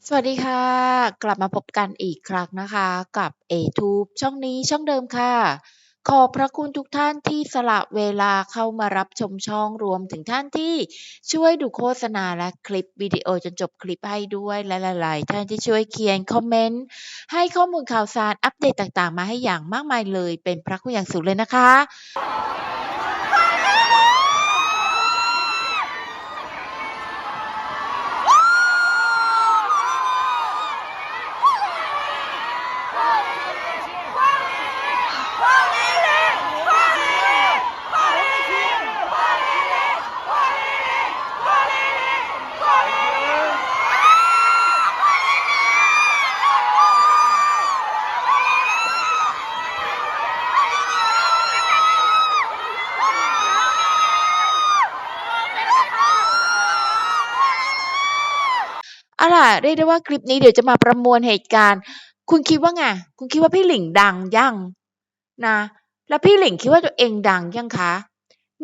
สวัสดีค่ะ กลับมาพบกันอีกครั้งนะคะ กับ A-Tube ช่องนี้ช่องเดิมค่ะ ขอบพระคุณทุกท่านที่สละเวลาเข้ามารับชมช่องรวมถึงท่านที่ช่วยดูโฆษณาและคลิปวิดีโอจนจบคลิปให้ด้วยและหลาย ๆ ท่านที่ช่วยเขียนคอมเมนต์ให้ข้อมูลข่าวสารอัปเดตต่าง ๆ มาให้อย่างมากมายเลย เป็นพระคุณอย่างสูงเลยนะคะ เอาล่ะเรียกได้ว่าคลิปนี้เดี๋ยวจะมาประมวลเหตุการณ์ คุณคิดว่าไง คุณคิดว่าพี่หลิงดังยัง นะ แล้วพี่หลิงคิดว่าตัวเองดังยังคะ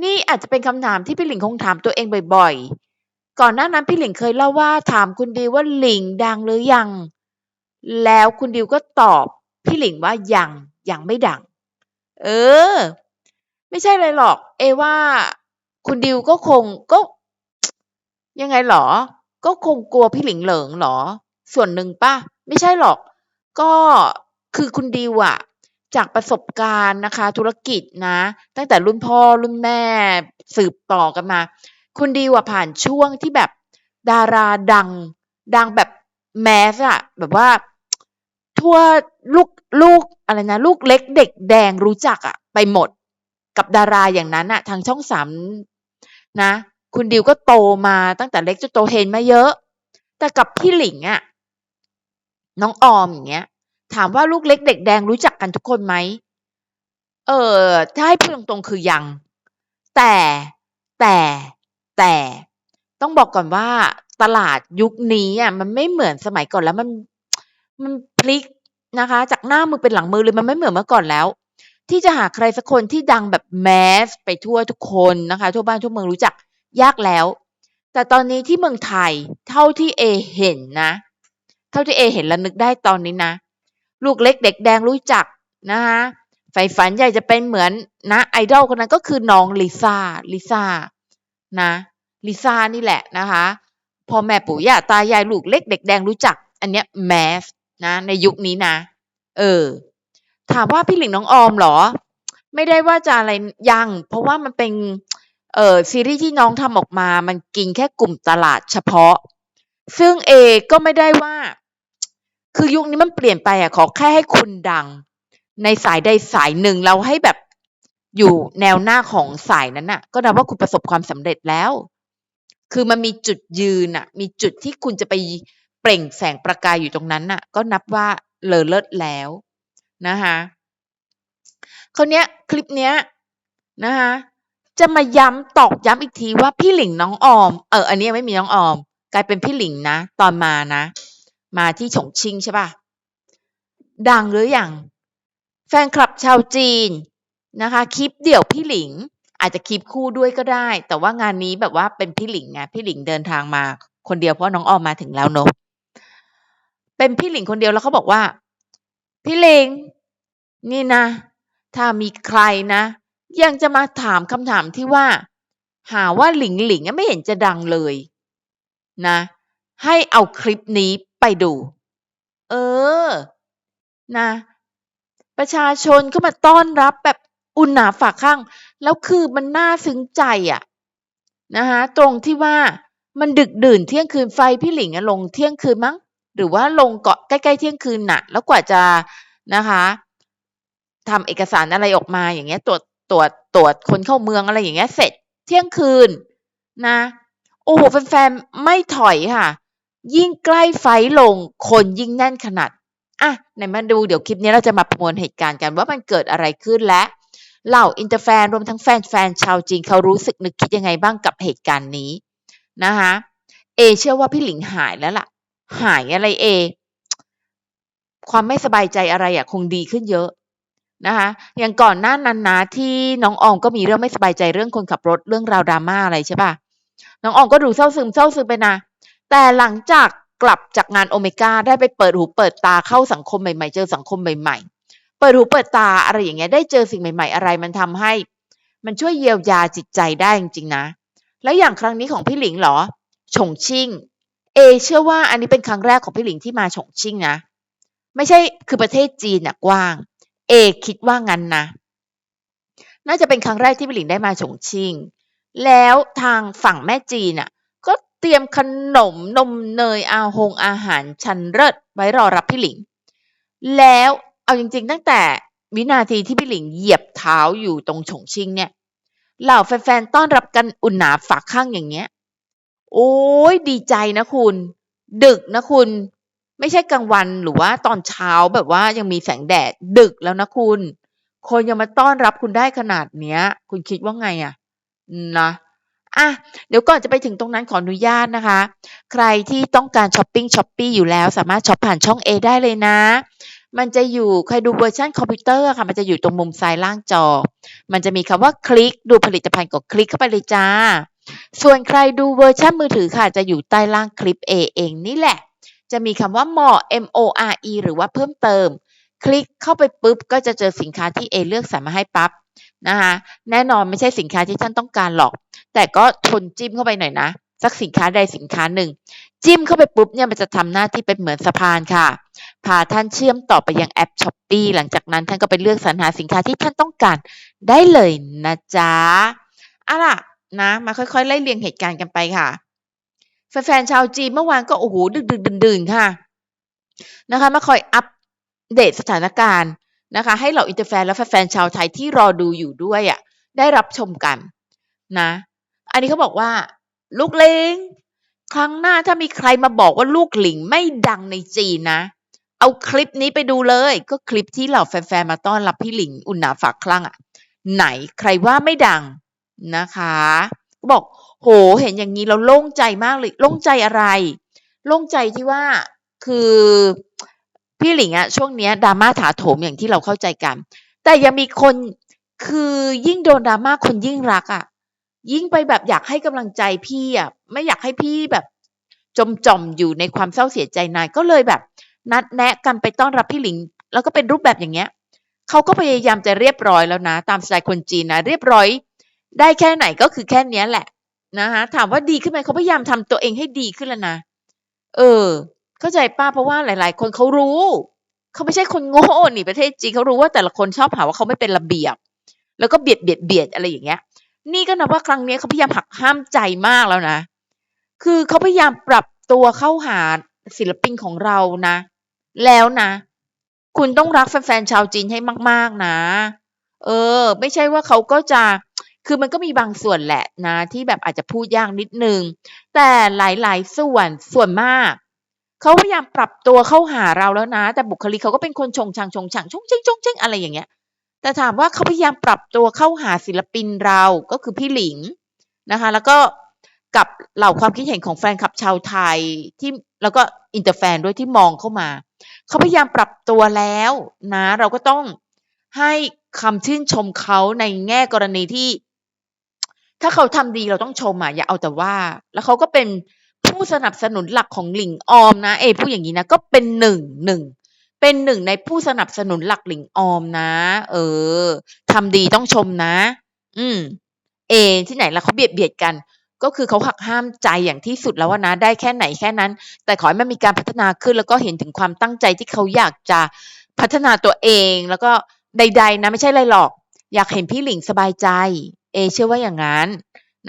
นี่อาจจะเป็นคำถามที่พี่หลิงคงถามตัวเองบ่อยๆ ก่อนหน้านั้นพี่หลิงเคยเล่าว่าถามคุณดิวว่าหลิงดังหรือยัง แล้วคุณดิวก็ตอบพี่หลิงว่ายังยังไม่ดัง เออ ไม่ใช่เลยหรอก เอว่า คุณดิวก็คงก็ ยังไงเหรอ ก็คงกลัวพี่หลิงเหลิงเหรอ ส่วนหนึ่งป่ะ ไม่ใช่หรอก ก็คือคุณดิวอะ จากประสบการณ์นะคะ ธุรกิจนะ ตั้งแต่รุ่นพ่อรุ่นแม่สืบต่อกันมา คุณดิวอะผ่านช่วงที่แบบดาราดัง ดังแบบแมสอะแบบว่า ทั่วลูกลูกอะไรนะ ลูกเล็กเด็กแดงรู้จักอะไปหมดกับดาราอย่างนั้นอะทางช่องสามนะ คุณดิวก็โตมาตั้งแต่เล็กจนโตเห็นมาเยอะ แต่กับพี่หลิงอะน้องออมอย่างเงี้ย ถามว่าลูกเล็กเด็กแดงรู้จักกันทุกคนไหม เออถ้าให้พูดตรงๆคือยัง แต่แต่แต่ต้องบอกก่อนว่าตลาดยุคนี้อะมันไม่เหมือนสมัยก่อนแล้วมันมันพลิกนะคะ จากหน้ามือเป็นหลังมือเลยมันไม่เหมือนเมื่อก่อนแล้ว ที่จะหาใครสักคนที่ดังแบบแมสไปทั่วทุกคนนะคะ ทั่วบ้านทั่วเมืองรู้จักยากแล้ว แต่ตอนนี้ที่เมืองไทยเท่าที่เอเห็นนะ เท่าที่เอเห็นและนึกได้ตอนนี้นะ ลูกเล็กเด็กแดงรู้จักนะคะใฝ่ฝันอยากจะเป็นเหมือนนะไอดอลคนนั้นก็คือน้องลิซ่าลิซ่านะลิซ่านี่แหละนะคะพ่อแม่ปู่ย่าตายายลูกเล็กเด็กแดงรู้จัก อันเนี้ยแมสนะในยุคนี้นะ เออ ถามว่าพี่หลิงน้องออมเหรอ ไม่ได้ว่าจะอะไรยัง เพราะว่ามันเป็นเอ่อซีรีส์ที่น้องทำออกมา มันกินแค่กลุ่มตลาดเฉพาะ ซึ่งเอก็ไม่ได้ว่า คือยุคนี้มันเปลี่ยนไปอะขอแค่ให้คุณดัง ในสายใดสายหนึ่งเราให้แบบอยู่แนวหน้าของสายนั้นน่ะ ก็นับว่าคุณประสบความสำเร็จแล้ว คือมันมีจุดยืนน่ะ มีจุดที่คุณจะไปเปล่งแสงประกายอยู่ตรงนั้นน่ะ ก็นับว่าเลอเลิศแล้วนะคะคราวเนี้ยคลิปเนี้ยนะคะจะมาย้ำตอกย้ำอีกทีว่าพี่หลิงน้องออม เออ อันนี้ไม่มีน้องออม กลายเป็นพี่หลิงนะ ตอนมานะ มาที่ฉงชิงใช่ป่ะดังหรืออยังแฟนคลับชาวจีนนะคะ คลิปเดี่ยวพี่หลิง อาจจะคลิปคู่ด้วยก็ได้ แต่ว่างานนี้แบบว่าเป็นพี่หลิงไงพี่หลิงเดินทางมา คนเดียวเพราะน้องออมมาถึงแล้วเนอะเป็นพี่หลิงคนเดียวแล้วเขาบอกว่า พี่หลิงนี่นะ ถ้ามีใครนะ ยังจะมาถามคำถามที่ว่า หาว่าหลิงหลิงไม่เห็นจะดังเลย นะ ให้เอาคลิปนี้ ไปดู เออ นะ ประชาชนเข้ามาต้อนรับแบบอุ่นหนาฝากข้าง แล้วคือมันน่าซึ้งใจอะนะคะตรงที่ว่ามันดึกดื่นเที่ยงคืนไฟพี่หลิงอะลงเที่ยงคืนมั้ง หรือว่าลงเกาะใกล้ๆเที่ยงคืนน่ะ แล้วกว่าจะนะคะทำเอกสารอะไรออกมาอย่างเงี้ยตรวจตรวจตรวจคนเข้าเมืองอะไรอย่างเงี้ยเสร็จ เที่ยงคืนนะ โอ้โหแฟนๆไม่ถอยค่ะ ยิ่งใกล้ไฟลงคนยิ่งแน่นขนาดอะไหนมาดูเดี๋ยวคลิปนี้เราจะมาประมวลเหตุการณ์กันว่ามันเกิดอะไรขึ้นและเหล่าอินเตอร์แฟนรวมทั้งแฟนๆชาวจีนเขารู้สึกนึกคิดยังไงบ้างกับเหตุการณ์นี้นะคะเอเชื่อว่าพี่หลิงหายแล้วล่ะ หายอะไรเอ ความไม่สบายใจอะไรอะคงดีขึ้นเยอะนะคะอย่างก่อนหน้านั้นนะที่น้องออมก็มีเรื่องไม่สบายใจเรื่องคนขับรถเรื่องราวดราม่าอะไรใช่ป่ะน้องออมก็ดูเศร้าซึมเศร้าซึมไปนะ แต่หลังจากกลับจากงานโอเมก้าได้ไปเปิดหูเปิดตาเข้าสังคมใหม่ๆ เจอสังคมใหม่ๆ เปิดหูเปิดตาอะไรอย่างเงี้ยได้เจอสิ่งใหม่ ๆ อะไรมันทำให้ มันช่วยเยียวยาจิตใจได้จริงๆนะ แล้วอย่างครั้งนี้ของพี่หลิงเหรอฉงชิ่ง เอ เชื่อว่าอันนี้เป็นครั้งแรกของพี่หลิงที่มาฉงชิ่งนะ ไม่ใช่คือประเทศจีนน่ะกว้าง เอ คิดว่างั้นนะ น่าจะเป็นครั้งแรกที่พี่หลิงได้มาฉงชิ่ง แล้วทางฝั่งแม่จีนน่ะ เตรียมขนมนมเนยอาหงอาหารชั้นเลิศไว้รอรับพี่หลิง แล้วเอาจริง ๆ ตั้งแต่วินาทีที่พี่หลิงเหยียบเท้าอยู่ตรงฉงชิ่งเนี่ยเหล่าแฟนๆต้อนรับกันอุ่นหนาฝากข้างอย่างเงี้ย โอ้ยดีใจนะคุณ ดึกนะคุณ ไม่ใช่กลางวันหรือว่าตอนเช้าแบบว่ายังมีแสงแดดดึกแล้วนะคุณ คนยังมาต้อนรับคุณได้ขนาดเนี้ย คุณคิดว่าไงอะนะ อะเดี๋ยวก่อนจะไปถึงตรงนั้นขออนุญาตนะคะ ใครที่ต้องการช้อปปิ้งช้อปปี้อยู่แล้ว สามารถช็อปผ่านช่อง A ได้เลยนะ มันจะอยู่ใครดูเวอร์ชันคอมพิวเตอร์ค่ะ มันจะอยู่ตรงมุมซ้ายล่างจอ มันจะมีคำว่าคลิกดูผลิตภัณฑ์กดคลิกเข้าไปเลยจ้า ส่วนใครดูเวอร์ชันมือถือค่ะ จะอยู่ใต้ล่างคลิป A เองนี่แหละ จะมีคำว่า more M O R E หรือว่าเพิ่มเติม คลิกเข้าไปปุ๊บ ก็จะเจอสินค้าที่ A เลือกสรรมาให้ปั๊บนะคะแน่นอนไม่ใช่สินค้าที่ท่านต้องการหรอก แต่ก็ทนจิ้มเข้าไปหน่อยนะ สักสินค้าใดสินค้าหนึ่ง จิ้มเข้าไปปุ๊บเนี่ยมันจะทำหน้าที่เป็นเหมือนสะพานค่ะ พาท่านเชื่อมต่อไปยังแอปช้อปปีหลังจากนั้นท่านก็ไปเลือกสรรหาสินค้าที่ท่านต้องการได้เลยนะจ๊ะอาล่ะนะ มาค่อยๆ ไล่เรียงเหตุการณ์กันไปค่ะแฟนๆชาวจีนเมื่อวานก็โอ้โหดึกดึกดื่นๆค่ะนะคะมาคอยอัปเดตสถานการณ์นะคะ ให้เหล่าอินเตอร์แฟนและแฟนๆชาวไทยที่รอดูอยู่ด้วยอะได้รับชมกันนะ อันนี้เขาบอกว่า ลูกเลงครั้งหน้าถ้ามีใครมาบอกว่าลูกหลิงไม่ดังในจีนนะ เอาคลิปนี้ไปดูเลย ก็คลิปที่เหล่าแฟนๆมาต้อนรับพี่หลิงอุ่นหนาฝากคลั่งอะไหนใครว่าไม่ดังนะคะบอกโหเห็นอย่างนี้เราโล่งใจมากเลยโล่งใจอะไร โล่งใจที่ว่าคือพี่หลิงอะช่วงเนี้ยดราม่าถาโถมอย่างที่เราเข้าใจกัน แต่ยังมีคนคือยิ่งโดนดราม่าคนยิ่งรักอะ ยิ่งไปแบบอยากให้กำลังใจพี่อะไม่อยากให้พี่แบบ จมจอมอยู่ในความเศร้าเสียใจนานก็เลยแบบ นัดแนะกันไปต้อนรับพี่หลิง แล้วก็เป็นรูปแบบอย่างเงี้ยเขาก็พยายามจะเรียบร้อยแล้วนะ ตามสไตล์คนจีนนะเรียบร้อย ได้แค่ไหนก็คือแค่เนี้ยแหละนะคะถามว่าดีขึ้นไหมเขาพยายามทำตัวเองให้ดีขึ้นแล้วนะเออ เข้าใจป้าเพราะว่าหลาย ๆ คนเขารู้เขาไม่ใช่คนโง่นี่ประเทศจีนเขารู้ว่าแต่ละคนชอบหาว่าเขาไม่เป็นระเบียบ แล้วก็เบียดเบียดเบียดอะไรอย่างเงี้ย นี่ก็นับว่าครั้งนี้เขาพยายามหักห้ามใจมากแล้วนะ คือเขาพยายามปรับตัวเข้าหาศิลปินของเรานะ แล้วนะ คุณต้องรักแฟนๆชาวจีนให้มาก ๆนะ เออ ไม่ใช่ว่าเขาก็จะคือมันก็มีบางส่วนแหละนะ ที่แบบอาจจะพูดยากนิดนึง แต่หลายๆส่วนส่วนมากเขาพยายามปรับตัวเข้าหาเราแล้วนะ แต่บุคลิกเขาก็เป็นคนชงชังชงชังชงเชงชงเชงอะไรอย่างเงี้ย แต่ถามว่าเขาพยายามปรับตัวเข้าหาศิลปินเราก็คือพี่หลิงนะคะ แล้วก็กับเหล่าความคิดเห็นของแฟนคลับชาวไทยที่แล้วก็อินเตอร์แฟนด้วยที่มองเข้ามาเขาพยายามปรับตัวแล้วนะ เราก็ต้องให้คำชื่นชมเขาในแง่กรณีที่ ถ้าเขาทำดีเราต้องชมอะอย่าเอาแต่ว่า แล้วเขาก็เป็นผู้สนับสนุนหลักของหลิงออมนะ เอพูดอย่างนี้นะก็เป็นหนึ่งหนึ่ง เป็นหนึ่งในผู้สนับสนุนหลักหลิงออมนะ เออทำดีต้องชมนะ อืม เอ ที่ไหนแล้วเขาเบียดเบียดกัน ก็คือเขาหักห้ามใจอย่างที่สุดแล้วว่านะ ได้แค่ไหนแค่นั้น แต่ขอให้มันมีการพัฒนาขึ้น แล้วก็เห็นถึงความตั้งใจที่เขาอยากจะพัฒนาตัวเองแล้วก็ใด ๆ นะ ไม่ใช่อะไรหรอก อยากเห็นพี่หลิงสบายใจ เอ เชื่อว่าอย่างนั้น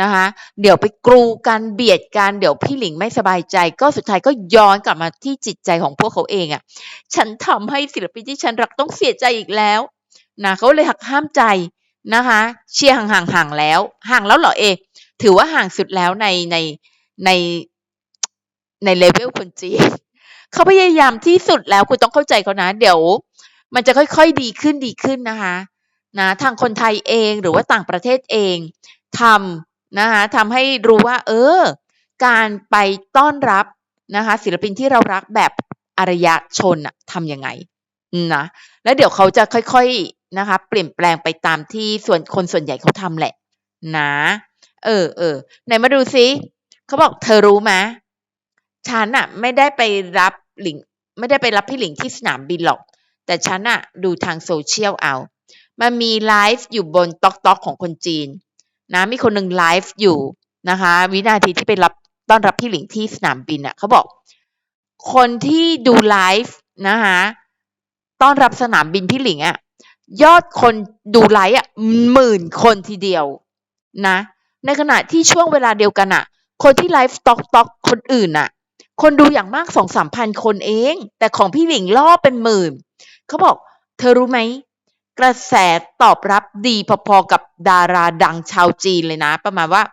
นะคะเดี๋ยวไปกรูกันเบียดกันเดี๋ยวพี่หลิงไม่สบายใจ ก็สุดท้ายก็ย้อนกลับมาที่จิตใจของพวกเขาเองอะ่ะฉันทำให้ศิลปินที่ฉันรักต้องเสียใจอีกแล้วนะเขาเลยหักห้ามใจนะคะเชียร์ห่างๆห่างแล้ว ห่างแล้วเหรอเอ ถือว่าห่างสุดแล้วในในในในเลเวลคนจีนเขาพยายามที่สุดแล้วคุณต้องเข้าใจเขานะ เดี๋ยว มันจะค่อยๆดีขึ้นดีขึ้นนะคะนะทางคนไทยเองหรือว่าต่างประเทศเองทำ นะคะทำให้รู้ว่า เออ การไปต้อนรับนะคะศิลปินที่เรารักแบบอารยชนอะทำยังไงนะแล้วเดี๋ยวเขาจะค่อยๆนะคะ เปลี่ยนแปลงไปตามที่ส่วนคนส่วนใหญ่เขาทำแหละ นะ เออเออไหนมาดูซิเขาบอกเธอรู้ไหมฉันน่ะไม่ได้ไปรับหลิงไม่ได้ไปรับพี่หลิงที่สนามบินหรอก แต่ฉันน่ะดูทางโซเชียลเอา มันมีไลฟ์อยู่บนต๊อกต๊อกของคนจีน นะมีคนหนึ่งไลฟ์อยู่นะคะ วินาทีที่ไปรับต้อนรับพี่หลิงที่สนามบินอะเขาบอก คนที่ดูไลฟ์นะคะต้อนรับสนามบินพี่หลิงอะยอดคนดูไลฟ์อะหมื่นคนทีเดียวนะ ในขณะที่ช่วงเวลาเดียวกันอะ คนที่ไลฟ์ต็อกต็อกคนอื่นอะ คนดูอย่างมากสองสามพันคนเอง แต่ของพี่หลิงล่อเป็นหมื่นเขาบอก เธอรู้ไหม กระแสตอบรับดีพอๆกับดาราดังชาวจีนเลยนะ ประมาณว่า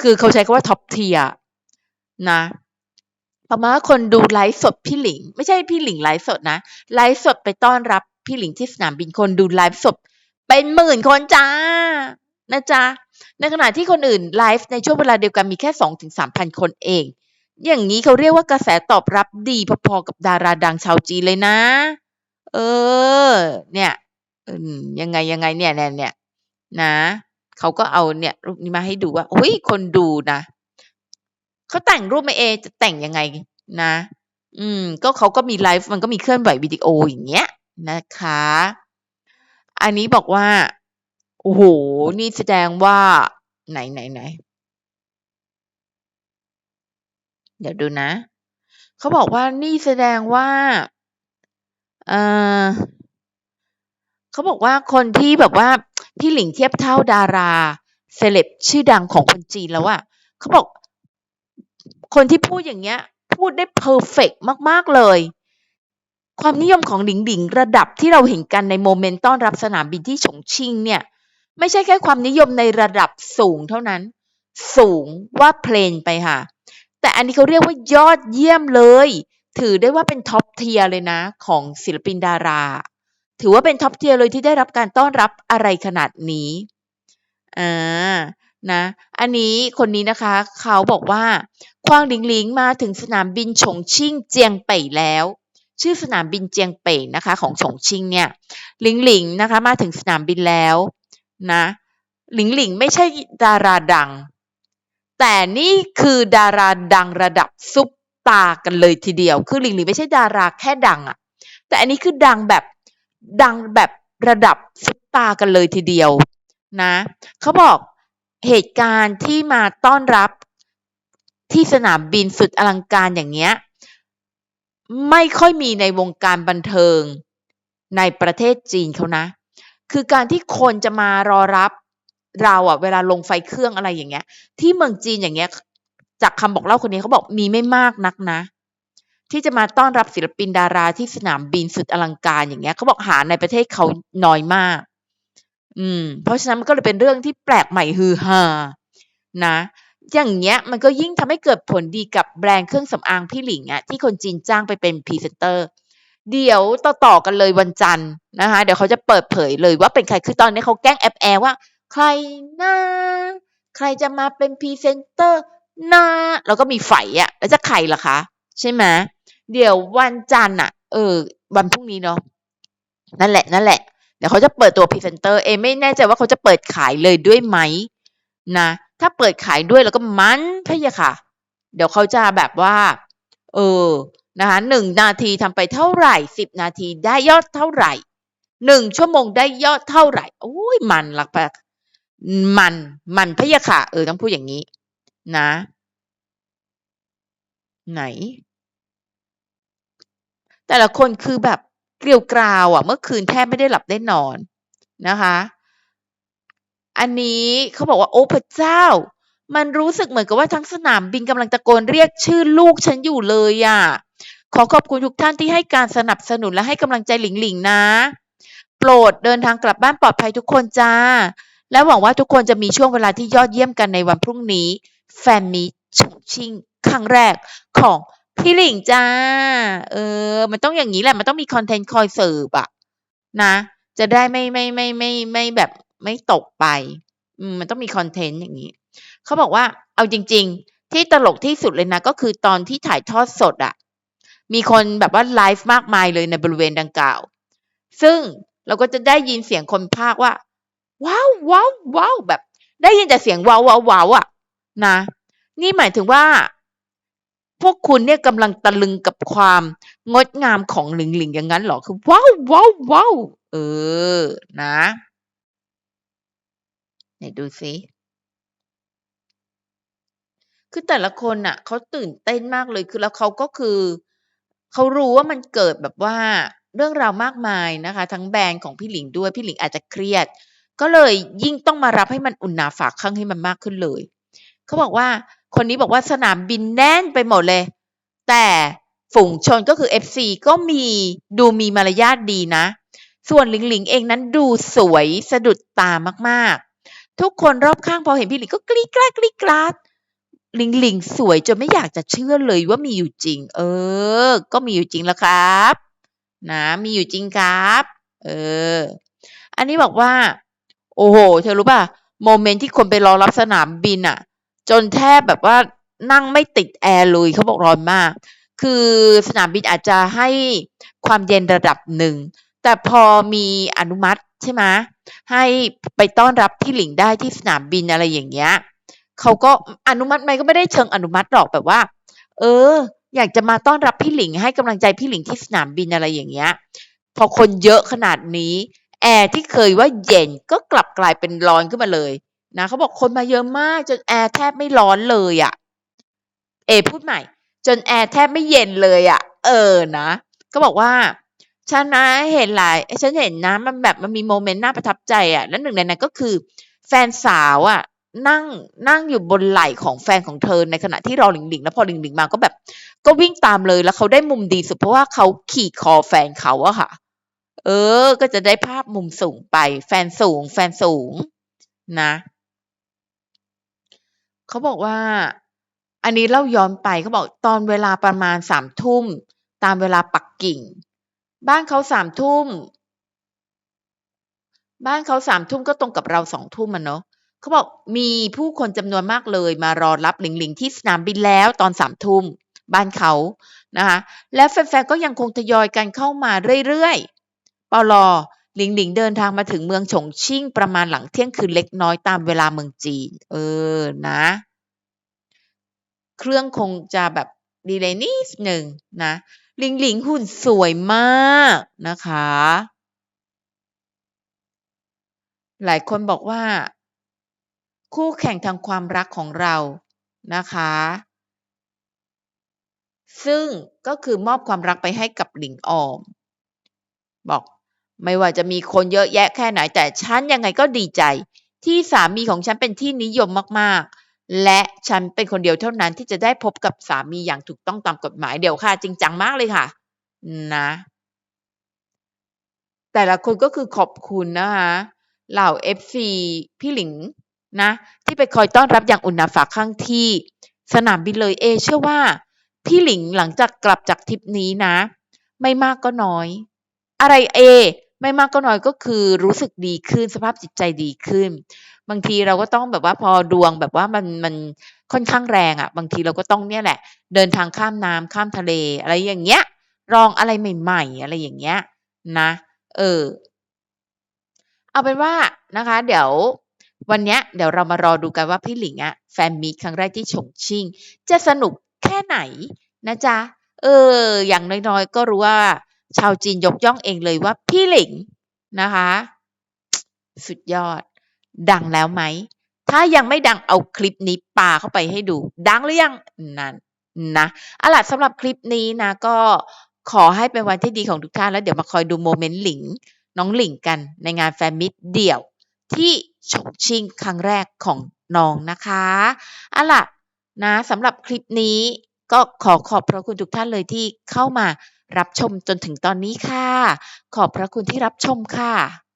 คือเขาใช้คำว่าท็อปเทียนะ ประมาณว่าคนดูไลฟ์สดพี่หลิง ไม่ใช่พี่หลิงไลฟ์สดนะ ไลฟ์สดไปต้อนรับพี่หลิงที่สนามบินคนดูไลฟ์สดเป็นหมื่นคนจ้านะจ๊ะ ในขณะที่คนอื่นไลฟ์ในช่วงเวลาเดียวกันมีแค่สองถึงสามพันคนเอง อย่างนี้เขาเรียกว่ากระแสตอบรับดีพอๆกับดาราดังชาวจีนเลยนะ เออ เนี่ย ยังไงยังไงเนี่ยเนี่ยเนี่ยนะเขาก็เอาเนี่ยรูปนี้มาให้ดูว่าโอ้ยคนดูนะเขาแต่งรูปมาเองจะแต่งยังไงนะ อืม ก็เขาก็มีไลฟ์มันก็มีเคลื่อนไหววิดีโออย่างเงี้ยนะคะ อันนี้บอกว่าโอ้โหนี่แสดงว่าไหนไหนไหนเดี๋ยวดูนะ เขาบอกว่านี่แสดงว่าเออ เขาบอกว่าคนที่แบบว่าพี่หลิงเทียบเท่าดาราเซเลบชื่อดังของคนจีนแล้วอะเขาบอก คนที่พูดอย่างเงี้ย พูดได้เพอร์เฟกมากๆเลย ความนิยมของหลิงหลิงระดับที่เราเห็นกันในโมเมนต์ต้อนรับสนามบินที่ฉงชิ่งเนี่ย ไม่ใช่แค่ความนิยมในระดับสูงเท่านั้น สูงว่าเพลนไปค่ะ แต่อันนี้เขาเรียกว่ายอดเยี่ยมเลย ถือได้ว่าเป็นท็อปเทียเลยนะ ของศิลปินดารา ถือว่าเป็นท็อปเทียร์เลยที่ได้รับการต้อนรับอะไรขนาดนี้อ่านะอันนี้คนนี้นะคะเขาบอกว่า ควางหลิงหลิงมาถึงสนามบินฉงชิ่งเจียงเป่ยแล้ว ชื่อสนามบินเจียงเป่ยนะคะ ของฉงชิ่งเนี่ยหลิงหลิงนะคะมาถึงสนามบินแล้วนะหลิงหลิงไม่ใช่ดาราดัง แต่นี่คือดาราดังระดับซุปตากันเลยทีเดียว คือหลิงหลิงไม่ใช่ดาราแค่ดังอะแต่อันนี้คือดังแบบ ดังแบบระดับซุปตากันเลยทีเดียวนะเขาบอกเหตุการณ์ที่มาต้อนรับที่สนามบินสุดอลังการอย่างเงี้ย ไม่ค่อยมีในวงการบันเทิงในประเทศจีนเขานะ คือการที่คนจะมารอรับเราอะเวลาลงไฟเครื่องอะไรอย่างเงี้ย ที่เมืองจีนอย่างเงี้ย จากคำบอกเล่าคนนี้เขาบอกมีไม่มากนักนะ ที่จะมาต้อนรับศิลปินดาราที่สนามบินสุดอลังการอย่างเงี้ยเขาบอกหาในประเทศเขาน้อยมาก อืม เพราะฉะนั้นมันก็เลยเป็นเรื่องที่แปลกใหม่ฮือฮานะ อย่างเงี้ย มันก็ยิ่งทำให้เกิดผลดีกับแบรนด์เครื่องสำอางพี่หลิงอะที่คนจีนจ้างไปเป็นพรีเซนเตอร์เดี๋ยวต่อๆกันเลยวันจันทร์นะคะ เดี๋ยวเขาจะเปิดเผยเลยว่าเป็นใครคือตอนนี้เขาแกล้งแอบแอว่า ใครนะใครจะมาเป็นพรีเซนเตอร์นะแล้วก็มีไฝอะแล้วจะใครล่ะคะ ใช่ไหม เดี๋ยววันจันทร์อะเออ วันพรุ่งนี้เนาะนั่นแหละนั่นแหละเดี๋ยวเขาจะเปิดตัวพรีเซนเตอร์เอไม่แน่ใจว่าเขาจะเปิดขายเลยด้วยไหมนะ ถ้าเปิดขายด้วยแล้วก็มันพะยะค่ะ เดี๋ยวเขาจะแบบว่า เออนะคะหนึ่งนาทีทำไปเท่าไหร่สิบนาทีได้ยอดเท่าไหร่หนึ่งชั่วโมงได้ยอดเท่าไหร่โอ้ยมันหลักปะมันมันพะยะค่ะ เออต้องพูดอย่างนี้ นะ ไหน แต่ละคนคือแบบเกลียวกราวอะ เมื่อคืนแทบไม่ได้หลับได้นอนนะคะ อันนี้เขาบอกว่าโอ้พระเจ้า มันรู้สึกเหมือนกับว่าทั้งสนามบินกำลังตะโกนเรียกชื่อลูกฉันอยู่เลยอะ ขอขอบคุณทุกท่านที่ให้การสนับสนุนและให้กำลังใจหลิงหลิงนะ โปรดเดินทางกลับบ้านปลอดภัยทุกคนจ้า และหวังว่าทุกคนจะมีช่วงเวลาที่ยอดเยี่ยมกันในวันพรุ่งนี้ แฟนมีฉงชิงครั้งแรกของ พี่หลิงจ้า เออ มันต้องอย่างนี้แหละ มันต้องมีคอนเทนต์คอยเสิร์ฟอะนะ จะได้ไม่ไม่ไม่ไม่ไม่แบบไม่ตกไปอืมมันต้องมีคอนเทนต์อย่างนี้ เขาบอกว่า เอาจริง ๆ ที่ตลกที่สุดเลยนะ ก็คือตอนที่ถ่ายทอดสดอะมีคนแบบว่าไลฟ์มากมายเลยในบริเวณดังกล่าว ซึ่งเราก็จะได้ยินเสียงคนพากว่า ว้าวว้าวว้าวแบบ ได้ยินแต่เสียงว้าวว้าวว้าวอะนะ นี่หมายถึงว่า พวกคุณเนี่ยกำลังตะลึงกับความงดงามของหลิงหลิงอย่างนั้นเหรอ คือว้าวว้าวว้าวเออ นะไหนดูสิคือแต่ละคนน่ะเขาตื่นเต้นมากเลยคือแล้วเขาก็คือเขารู้ว่ามันเกิดแบบว่าเรื่องราวมากมายนะคะ ทั้งแบรนด์ของพี่หลิงด้วยพี่หลิงอาจจะเครียด ก็เลยยิ่งต้องมารับให้มันอุ่นหนาฝากข้างให้มันมากขึ้นเลยเขาบอกว่า คนนี้บอกว่าสนามบินแน่นไปหมดเลย แต่ฝูงชนก็คือ FC ก็มีดูมีมารยาทดีนะ ส่วนหลิงหลิงเองนั้นดูสวยสะดุดตามากๆ ทุกคนรอบข้างพอเห็นพี่หลิงก็กรี๊ดกราดกรี๊ดกราดหลิงหลิงสวยจนไม่อยากจะเชื่อเลยว่ามีอยู่จริง เออ ก็มีอยู่จริงแล้วครับ นะ มีอยู่จริงครับ เออ อันนี้บอกว่า โอ้โห เธอรู้ป่ะ โมเมนต์ที่คนไปรอรับสนามบินอะ จนแทบแบบว่านั่งไม่ติดแอร์เลยเขาบอกร้อนมาก คือสนามบินอาจจะให้ความเย็นระดับหนึ่ง แต่พอมีอนุมัติใช่ไหมให้ไปต้อนรับพี่หลิงได้ที่สนามบินอะไรอย่างเงี้ยเขาก็อนุมัติไหมก็ไม่ได้เชิงอนุมัติหรอกแบบว่า เออ อยากจะมาต้อนรับพี่หลิง ให้กำลังใจพี่หลิงที่สนามบินอะไรอย่างเงี้ย พอคนเยอะขนาดนี้แอร์ที่เคยว่าเย็นก็กลับกลายเป็นร้อนขึ้นมาเลย นะเขาบอกคนมาเยอะมาก จนแอร์แทบไม่ร้อนเลยอะ่ะ เอ พูดใหม่ จนแอร์แทบไม่เย็นเลยอะ่ะ เออนะก็บอกว่าฉันนะเห็นหลายฉันเห็นนะมันแบบมันมีโมเมนต์น่าประทับใจอะ่ะ และหนึ่งในนั้นก็คือแฟนสาวอะ่ะนั่งนั่งอยู่บนไหล่ของแฟนของเธอในขณะที่รอหลิงหลิงแล้วพอหลิงหลิงมาก็แบบ ก็วิ่งตามเลยแล้วเขาได้มุมดีสุดเพราะว่าเขาขี่คอแฟนเขาอะค่ะ เออ ก็จะได้ภาพมุมสูงไป แฟนสูง แฟนสูงนะ เขาบอกว่า อันนี้เล่าย้อนไปเขาบอกตอนเวลาประมาณสามทุ่ม ตามเวลาปักกิ่ง บ้านเขาสามทุ่ม บ้านเขาสามทุ่มก็ตรงกับเราสองทุ่มมันเนาะเขาบอกมีผู้คนจำนวนมากเลยมารอรับหลิงหลิงที่สนามบินแล้วตอนสามทุ่มบ้านเขานะคะและแฟนๆก็ยังคงทยอยกันเข้ามาเรื่อยๆปลอ หลิงหลิงเดินทางมาถึงเมืองฉงชิ่งประมาณหลังเที่ยงคืนเล็กน้อยตามเวลาเมืองจีน เออนะ เครื่องคงจะแบบดีเลยนิดหนึ่งนะหลิงหลิงหุ่นสวยมากนะคะ หลายคนบอกว่า คู่แข่งทางความรักของเรานะคะ ซึ่งก็คือมอบความรักไปให้กับหลิงออม บอก ไม่ว่าจะมีคนเยอะแยะแค่ไหนแต่ฉันยังไงก็ดีใจ ที่สามีของฉันเป็นที่นิยมมากๆ และฉันเป็นคนเดียวเท่านั้นที่จะได้พบกับสามีอย่างถูกต้องตามกฎหมายเดี๋ยวค่ะ จริงจังมากเลยค่ะ นะ แต่ละคนก็คือขอบคุณนะคะเหล่า FC พี่หลิงนะ ที่ไปคอยต้อนรับอย่างอุ่นหนาฝากข้างที่ สนามบินเลยเอ เชื่อว่า พี่หลิงหลังจากกลับจากทริปนี้นะ ไม่มากก็น้อย อะไรเอ ไม่มากก็น้อยก็คือรู้สึกดีขึ้นสภาพจิตใจดีขึ้น บางทีเราก็ต้องแบบว่าพอดวงแบบว่ามันมันค่อนข้างแรงอะ่ะ บางทีเราก็ต้องเนี่ยแหละ เดินทางข้ามน้ำข้ามทะเล อะไรอย่างเงี้ยลองอะไรใหม่ ๆ อะไรอย่างเงี้ย นะ เออ เอาเป็นว่านะคะ เดี๋ยววันเนี้ยเดี๋ยวเรามารอดูกันว่าพี่หลิงอะแฟนมีครั้งแรกที่ฉงชิ่ง จะสนุกแค่ไหนนะจ๊ะ เออ อย่างน้อยๆ ก็รู้ว่า ชาวจีนยกย่องเองเลยว่าพี่หลิงนะคะ สุดยอด ดังแล้วไหม ถ้ายังไม่ดังเอาคลิปนี้ปาเข้าไปให้ดู ดังหรือยังนั่นนะอาล่ะสำหรับคลิปนี้นะก็ขอให้เป็นวันที่ดีของทุกท่านแล้วเดี๋ยวมาคอยดูโมเมนต์หลิง น้องหลิงกันในงานแฟนมิตเดี่ยวที่ฉงชิงครั้งแรกของน้องนะคะอาล่ะนะสำหรับคลิปนี้ก็ขอขอบพระคุณทุกท่านเลยที่เข้ามา รับชมจนถึงตอนนี้ค่ะ ขอบพระคุณที่รับชมค่ะ